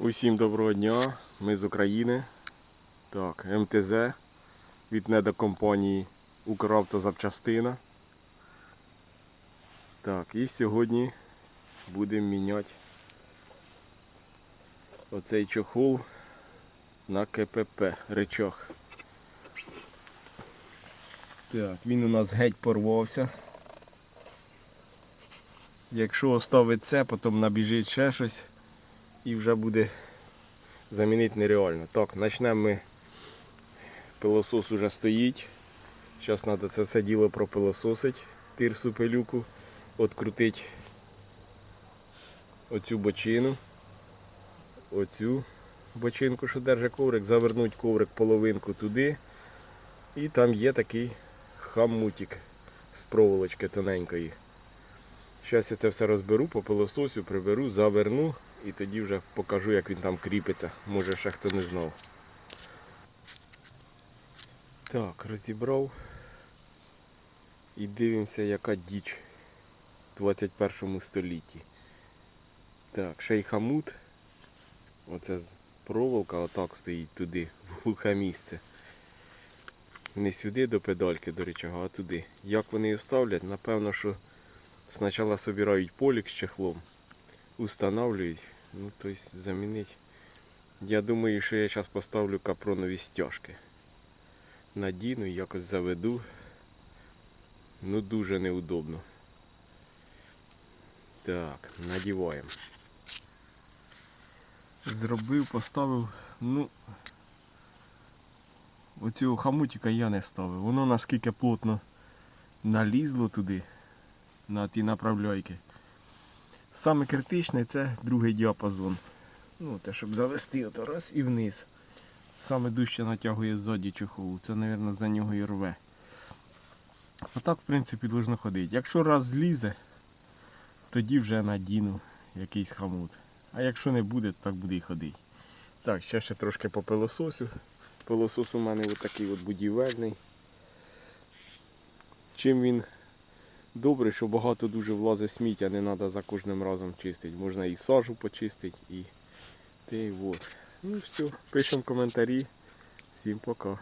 Усім доброго дня, ми з України. Так, МТЗ від недокомпанії Укравтозапчастина. Так, і сьогодні будемо міняти оцей чохол на КПП речах. Так, він у нас геть порвався. Якщо оставить це, потім набіжить ще щось і вже буде замінити нереально. Так, почнемо ми. Пилосос уже стоїть. Зараз треба це все діло пропилососити, тирсу пилюку, відкрутити оцю бочину, оцю бочинку, що держить коврик, завернути коврик половинку туди. І там є такий хамутик з проволочки тоненької. Зараз я це все розберу, по пилососю приберу, заверну і тоді вже покажу, як він там кріпиться. Може ще хто не знав. Так, розібрав. І дивимося, яка діч в 21 столітті. Так, ще й хамут. Оце з- проволока отак стоїть туди, в глухе місце. Не сюди до педальки, до речого, а туди. Як вони її ставлять, напевно, що спочатку собирають полік з чехлом, устанавливають, ну тобто замінить. Я думаю, що я зараз поставлю капронові стяжки. Надіну, якось заведу. Ну дуже неудобно. Так, надіваємо. Зробив, поставив, ну. Оцього хамутика я не ставив. Воно наскільки плотно налізло туди, на ті направляйки. Саме критичне це другий діапазон. Ну, те, щоб завести ото раз і вниз. Саме дужче натягує ззаді чохолу. Це, мабуть, за нього і рве. А так, в принципі, должно ходити. Якщо раз злізе, тоді вже надіну якийсь хамут. А якщо не буде, то так буде і ходити. Так, ще ще трошки по пилососу. Пилосос у мене отакий от будівельний. Чим він добрий, що багато дуже влазить сміття, не треба за кожним разом чистити. Можна і сажу почистити, і те і от. Ну все, пишемо коментарі. Всім пока.